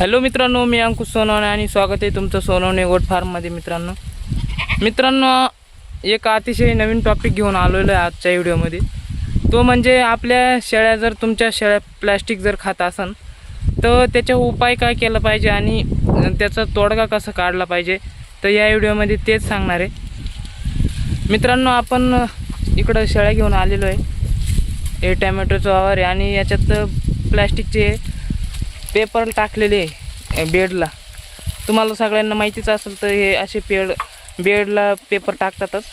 Hello मित्रांनो मी अंकुश सोनवणे आणि स्वागत आहे तुमचं सोनवणे गोट फार्ममध्ये मित्रांनो. मित्रांनो एक अतिशय नवीन टॉपिक घेऊन आलेलो आहे आजच्या व्हिडिओमध्ये. तो म्हणजे आपल्या शेळ्या जर तुमच्या शेळ्या प्लॅस्टिक जर खात असन तर त्याचा उपाय काय केला पाहिजे आणि त्याचा तोडगा कसा काढला पाहिजे तर या व्हिडिओमध्ये तेच सांगणार आहे. मित्रांनो आपण इकडं शेळ्या घेऊन आलेलो आहे. हे टॅमॅटोचं वावर आहे आणि याच्यात प्लॅस्टिकचे पेपर टाकलेले आहे बेडला. तुम्हाला सगळ्यांना माहितीच असेल तर हे असे पेड बेडला पेपर टाकतातच.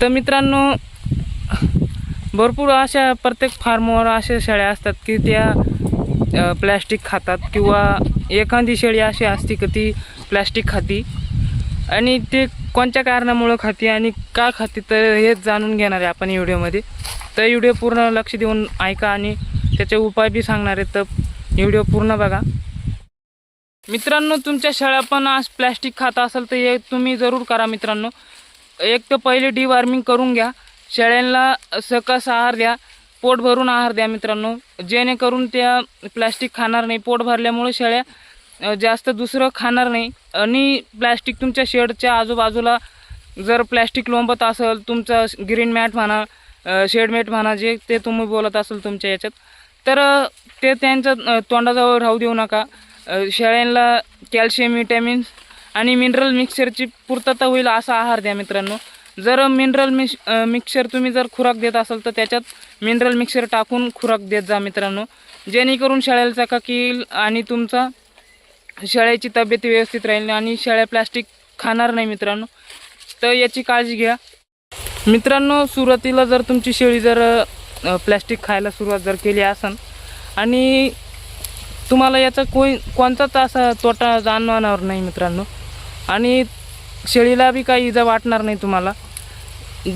तर मित्रांनो भरपूर अशा प्रत्येक फार्मवर अशा शेळ्या असतात की त्या प्लॅस्टिक खातात किंवा एखादी शेळी अशी असते की ती प्लॅस्टिक खाती. आणि ते कोणत्या कारणामुळं खाते आणि का खाते तर हेच जाणून घेणार आहे आपण व्हिडिओमध्ये. तर व्हिडिओ पूर्ण लक्ष देऊन ऐका आणि त्याचे उपाय बी सांगणार आहेत. तर व्हिडिओ पूर्ण बघा. मित्रांनो तुमच्या शेळ्या पण आज प्लॅस्टिक खात असेल तर हे तुम्ही जरूर करा मित्रांनो. एक तर पहिले डिवॉर्मिंग करून घ्या. शेळ्यांना सकस आहार द्या. पोट भरून आहार द्या मित्रांनो. जेणेकरून त्या प्लॅस्टिक खाणार नाही. पोट भरल्यामुळे शेळ्या जास्त दुसरं खाणार नाही. आणि प्लॅस्टिक तुमच्या शेडच्या आजूबाजूला जर प्लॅस्टिक लोंबत असेल तुमचं ग्रीन मॅट म्हणा अ, शेड मॅट म्हणा जे ते तुम्ही बोलत असेल तुमच्या याच्यात तर ते त्यांच्या तोंडाजवळ राहू देऊ नका. शेळ्यांना कॅल्शियम विटॅमिन्स आणि मिनरल मिक्सरची पूर्तता होईल असा आहार द्या मित्रांनो. जर मिनरल मिक्स मिक्सर तुम्ही जर खुराक देत असाल तर त्याच्यात मिनरल मिक्सर टाकून खुराक देत जा मित्रांनो. जेणेकरून शेळ्याला चकाकी येईल आणि तुमचा शेळ्याची तब्येत व्यवस्थित राहील आणि शेळ्या प्लास्टिक खाणार नाही मित्रांनो. तर याची काळजी घ्या. मित्रांनो सुरुवातीला जर तुमची शेळी जर प्लॅस्टिक खायला सुरुवात जर केली असन. आणि तुम्हाला याचा कोण कोणताच असा तोटा जाणवणार नाही मित्रांनो. आणि शेळीला बी काही इजा वाटणार नाही तुम्हाला.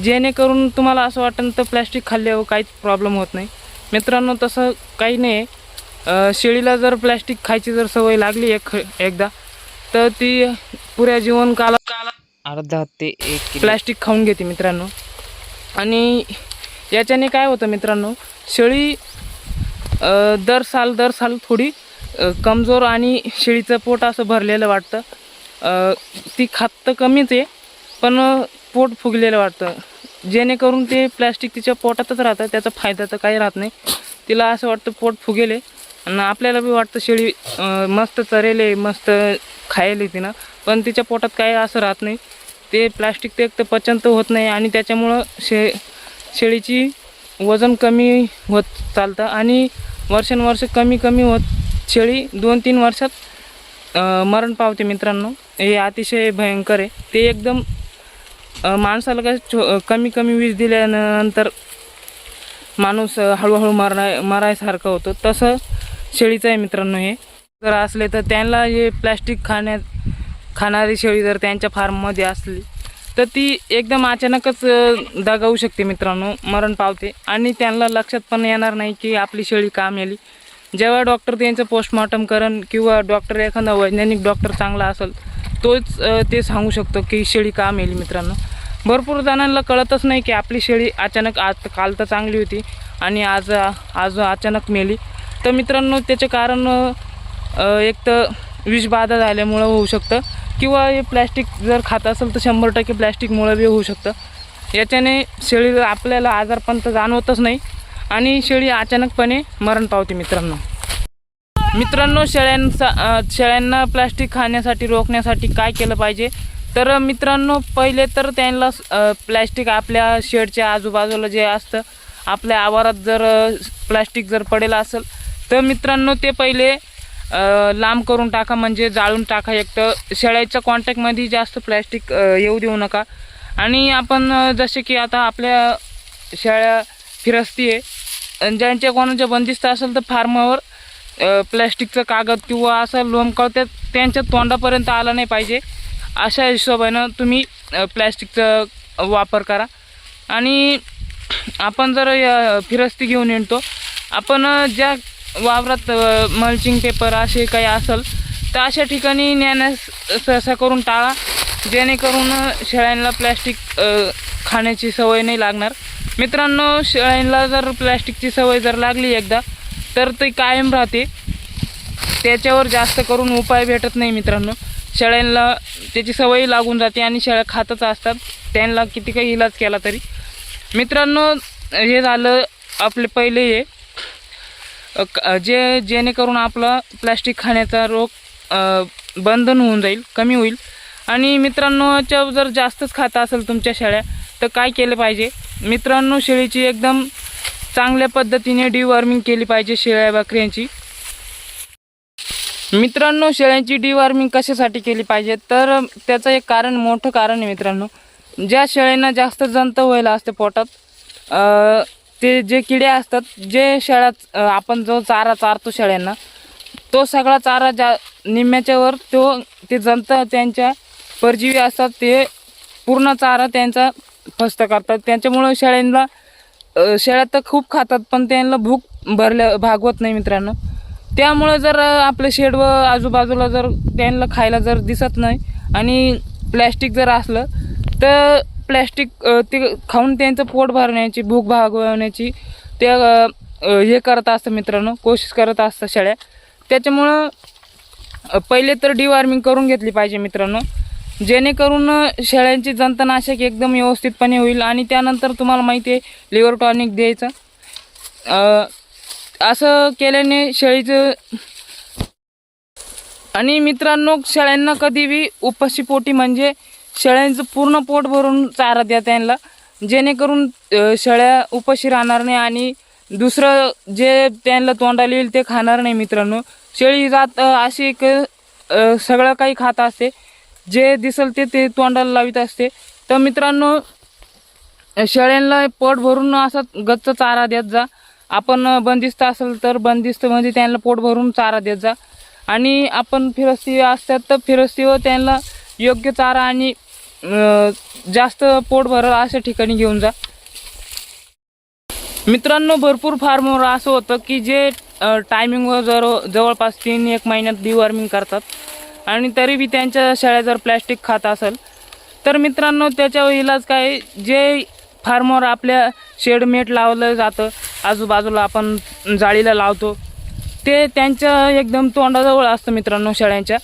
जेणेकरून तुम्हाला असं वाटेल तर प्लॅस्टिक खाल्ल्यावर काहीच प्रॉब्लेम होत नाही. मित्रांनो तसं काही नाही. आहे शेळीला जर प्लॅस्टिक खायची जर सवय लागली एक एकदा तर ती पुऱ्या जीवनकाला अर्धा ते एक किलो. प्लॅस्टिक खाऊन घेते मित्रांनो. आणि याच्याने काय होतं मित्रांनो शेळी दर साल दर साल थोडी कमजोर आणि शेळीचं पोट असं भरलेलं वाटतं. ती खात तर कमीच आहे पण पोट फुगलेलं वाटतं. जेणेकरून ते प्लॅस्टिक तिच्या पोटातच राहतं त्याचा फायदा तर काही राहत नाही. तिला असं वाटतं पोट फुगेले आणि आपल्याला बी वाटतं शेळी मस्त चरेले मस्त खायले तिनं पण तिच्या पोटात काही असं राहत नाही. ते प्लॅस्टिक ते एक तर पचन तर होत नाही आणि त्याच्यामुळं शे शेळीची वजन कमी होत चालतं आणि वर्षानुवर्ष कमी कमी होत शेळी दोन तीन वर्षात मरण पावते मित्रांनो. हे अतिशय भयंकर आहे. ते एकदम माणसाला काय छो कमी कमी वीज दिल्यानंतर माणूस हळूहळू मराय मरायसारखं होतो. तसं शेळीचं आहे मित्रांनो हे. जर असले तर त्यांना हे प्लॅस्टिक खाण्यात खाणारी शेळी जर त्यांच्या फार्ममध्ये असली तर ती एकदम अचानकच दगावू शकते मित्रांनो. मरण पावते. आणि त्यांना लक्षात पण येणार नाही की आपली शेळी का आली जेव्हा डॉक्टर त्यांचं पोस्टमॉर्टम करण किंवा डॉक्टर एखादा वैज्ञानिक डॉक्टर चांगला असेल तोच ते सांगू शकतो की शेळी काम येईल मित्रांनो. भरपूर जणांना कळतच नाही की आपली शेळी अचानक आज काल तर चांगली होती आणि आज आज अचानक मेली. तर मित्रांनो त्याचे कारण एक तर विषबाधा झाल्यामुळं होऊ शकतं. किंवा हे प्लॅस्टिक जर खात असेल तर शंभर टक्के प्लॅस्टिकमुळं बी होऊ शकतं. याच्याने शेळी आपल्याला आजारपण तर जाणवतच नाही आणि शेळी अचानकपणे मरण पावते मित्रांनो. मित्रांनो शेळ्यांचा शेळ्यांना प्लॅस्टिक खाण्यासाठी रोखण्यासाठी काय केलं पाहिजे? तर मित्रांनो पहिले तर त्यांना प्लॅस्टिक आपल्या शेडच्या आजूबाजूला जे असतं आपल्या आवारात जर प्लॅस्टिक जर पडेल असेल तर मित्रांनो ते पहिले लांब करून टाका म्हणजे जाळून टाका एक तर. शेळ्याच्या कॉन्टॅक्टमध्ये जास्त प्लॅस्टिक येऊ देऊ नका. आणि आपण जसे की आता आपल्या शेळ्या फिरस्ती आहे. ज्यांच्या कोणाच्या बंदिस्त असेल तर फार्मावर प्लॅस्टिकचं कागद किंवा असं लोंबकळ त्या त्यांच्या तोंडापर्यंत आलं नाही पाहिजे. अशा हिशोबानं तुम्ही प्लॅस्टिकचा वापर करा. आणि आपण जर फिरस्ती घेऊन येतो आपण ज्या वावरात मल्चिंग पेपर असे काही असेल तर अशा ठिकाणी नेण्यास सहसा करून टाळा जेणेकरून शेळ्यांना प्लॅस्टिक खाण्याची सवय नाही लागणार. मित्रांनो शेळ्यांना जर प्लॅस्टिकची सवय जर लागली एकदा तर ते कायम राहते. त्याच्यावर जास्त करून उपाय भेटत नाही मित्रांनो. शेळ्यांना त्याची सवय लागून जाते आणि शेळ्या खातच असतात. त्यांना किती काही इलाज केला तरी. मित्रांनो हे झालं आपले पहिले हे. जे जेणेकरून आपला प्लॅस्टिक खाण्याचा रोग बंधन होऊन जाईल कमी होईल. आणि मित्रांनोच्या जर जास्तच खात असेल तुमच्या शेळ्या तर काय केलं पाहिजे? मित्रांनो शेळीची एकदम चांगल्या पद्धतीने डिवॉर्मिंग केली पाहिजे शेळ्या बकऱ्यांची. मित्रांनो शेळ्यांची डिवॉर्मिंग कशासाठी केली पाहिजे? तर त्याचं एक कारण मोठं कारण आहे मित्रांनो. ज्या शेळ्यांना जास्त जंत व्हायला असते पोटात ते जे किडे असतात जे शेळ्यात आपण जो चारा चारतो शेळ्यांना तो सगळा चारा ज्या निम्म्याच्यावर तो ते जंत त्यांच्या परजीवी असतात ते पूर्ण चारा त्यांचा फस्त करतात. त्याच्यामुळं शेळ्यांना शेळ्या तर खूप खातात पण त्यांना भूक भरल्या भागवत नाही मित्रांनो. त्यामुळं जर आपलं शेड व आजूबाजूला जर त्यांना खायला जर दिसत नाही आणि प्लॅस्टिक जर असलं तर प्लॅस्टिक ते खाऊन त्यांचं पोट भरण्याची भूक भागवण्याची ते हे करत असतं मित्रांनो कोशिश करत असतं शेळ्या त्याच्यामुळं पहिले तर डिवॉर्मिंग करून घेतली पाहिजे मित्रांनो. जेणेकरून शेळ्यांची जंतनाशक एकदम व्यवस्थितपणे होईल आणि त्यानंतर तुम्हाला माहिती आहे लिव्हर टॉनिक द्यायचं. असं केल्याने शेळीचं आणि मित्रांनो शेळ्यांना कधी बी उपाशी पोटी म्हणजे शेळ्यांचं पूर्ण पोट भरून चारा द्या त्यांना. जेणेकरून शेळ्या उपाशी राहणार नाही आणि दुसरं जे त्यांना तोंडाला येईल ते खाणार नाही मित्रांनो. शेळी जात अशी एक सगळं काही खात असते. जे दिसल ते ते तोंडाला लावित असते. तर मित्रांनो शेळ्यांना पोट भरून असा गच्च चारा देत जा. आपण बंदिस्त असेल तर बंदिस्त म्हणजे त्यांना पोट भरून चारा देत जा. आणि आपण फिरस्ती असतात तर फिरस्तीवर त्यांना योग्य चारा आणि जास्त पोट भरल अशा ठिकाणी घेऊन जा. मित्रांनो भरपूर फार्मवर असं होतं की जे टायमिंगवर जर जवळपास तीन एक महिन्यात डिवॉर्मिंग करतात आणि तरी बी त्यांच्या शेळ्या जर प्लॅस्टिक खात असेल तर मित्रांनो त्याच्यावर इलाज काय जे फार्मवर आपल्या शेडमेट लावलं जातं आजूबाजूला आपण जाळीला लावतो ते त्यांच्या एकदम तोंडाजवळ असतं मित्रांनो शेळ्यांच्या.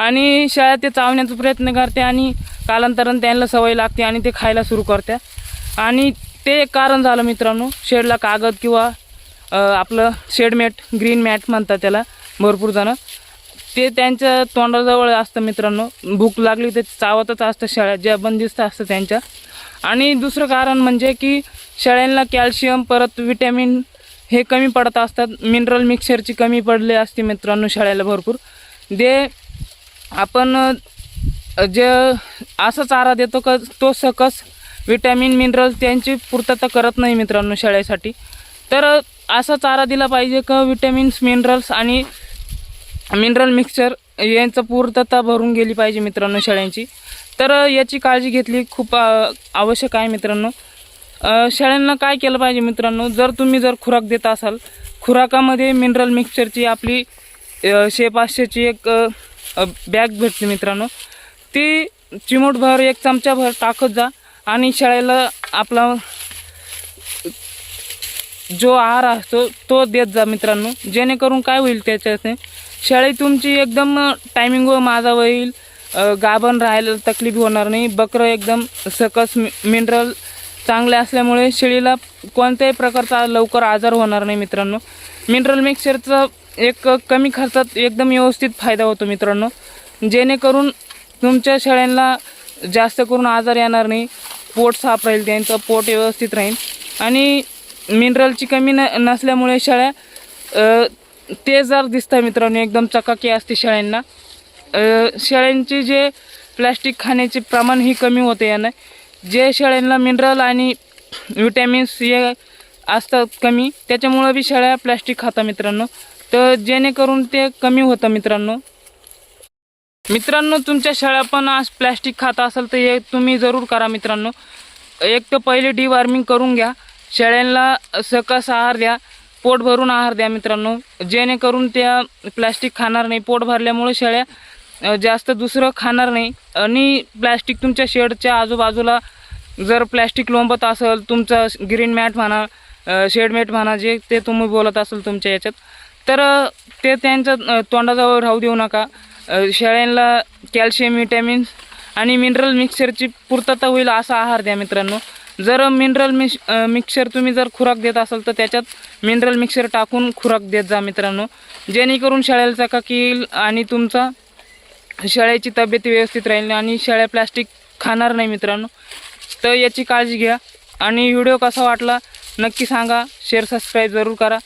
आणि शाळा ते चावण्याचा प्रयत्न करते आणि कालांतरानं त्यांना सवय लागते आणि ते खायला सुरू करते. आणि ते एक कारण झालं मित्रांनो शेडला कागद किंवा आपलं शेडमॅट ग्रीन मॅट म्हणतात त्याला भरपूर जणं. ते त्यांच्या तोंडाजवळ असतं मित्रांनो. भूक लागली तर चावतच असतं शेळ्या ज्या बंदिस्त असतं त्यांच्या. आणि दुसरं कारण म्हणजे की शेळ्यांना कॅल्शियम परत विटॅमिन हे कमी पडत असतात. मिनरल मिक्सरची कमी पडले असते मित्रांनो शेळ्याला भरपूर. ते आपण जे असा चारा देतो का तो सकस विटॅमिन मिनरल त्यांची पूर्तता करत नाही मित्रांनो शेळ्यासाठी. तर असा चारा दिला पाहिजे का विटॅमिन्स मिनरल्स आणि मिनरल मिक्सचर यांचं पूर्तता भरून गेली पाहिजे मित्रांनो शेळ्यांची. तर याची काळजी घेतली खूप आवश्यक आहे मित्रांनो. शेळ्यांना काय केलं पाहिजे मित्रांनो जर तुम्ही जर खुराक देत असाल खुराकामध्ये मिनरल मिक्सचरची आपली शे पाचशेची एक बॅग भेटते मित्रांनो. ती चिमूटभर एक चमचाभर टाकत जा आणि शेळ्याला आपला जो आहार असतो तो देत जा मित्रांनो. जेणेकरून काय होईल त्याच्याने शेळी तुमची एकदम टायमिंगवर माझा होईल गाभण राहायला तकलीफ होणार नाही. बकरं एकदम सकस मिनरल चांगले असल्यामुळे शेळीला कोणत्याही प्रकारचा लवकर आजार होणार नाही मित्रांनो. मिनरल मिक्सरचं एक कमी खर्चात एकदम व्यवस्थित फायदा होतो मित्रांनो. जेणेकरून तुमच्या शेळ्यांना जास्त करून आजार येणार नाही. पोट साफ राहील त्यांचं पोट व्यवस्थित राहील. आणि मिनरलची कमी न नसल्यामुळे शेळ्या अ, तेजदार दिसतात मित्रांनो. एकदम चकाकी असते शेळ्यांना. शेळ्यांचे जे प्लॅस्टिक खाण्याचे प्रमाण ही कमी होते यानं. जे शेळ्यांना मिनरल आणि विटॅमिन्स हे असतात कमी त्याच्यामुळं बी शेळ्या प्लॅस्टिक खाता मित्रांनो. तर जेणेकरून ते कमी होतं मित्रांनो. मित्रांनो तुमच्या शेळ्या पण आज प्लॅस्टिक खात असेल तर हे तुम्ही जरूर करा मित्रांनो. एक तर पहिले डिवॉर्मिंग करून घ्या. शेळ्यांना सकस आहार द्या. पोट भरून आहार द्या मित्रांनो. जेणेकरून त्या प्लॅस्टिक खाणार नाही. पोट भरल्यामुळे शेळ्या जास्त दुसरं खाणार नाही. आणि प्लॅस्टिक तुमच्या शेडच्या आजूबाजूला जर प्लॅस्टिक लोंबत असेल तुमचं ग्रीन मॅट म्हणा शेड मॅट म्हणा जे ते तुम्ही बोलत असेल तुमच्या याच्यात तर ते त्यांच्या तोंडाजवळ राहू देऊ नका. शेळ्यांना कॅल्शियम विटॅमिन्स आणि मिनरल मिक्सरची पूर्तता होईल असा आहार द्या मित्रांनो. जर मिनरल मिक्स मिक्सर तुम्ही जर खुराक देत असाल तर त्याच्यात मिनरल मिक्सर टाकून खुराक देत जा मित्रांनो. जेणेकरून शेळ्याला चकाकी येईल आणि तुमचा शेळ्याची तब्येत व्यवस्थित राहील आणि शेळ्या प्लास्टिक खाणार नाही मित्रांनो. तर याची काळजी घ्या. आणि व्हिडिओ कसा वाटला नक्की सांगा. शेअर सबस्क्राईब जरूर करा.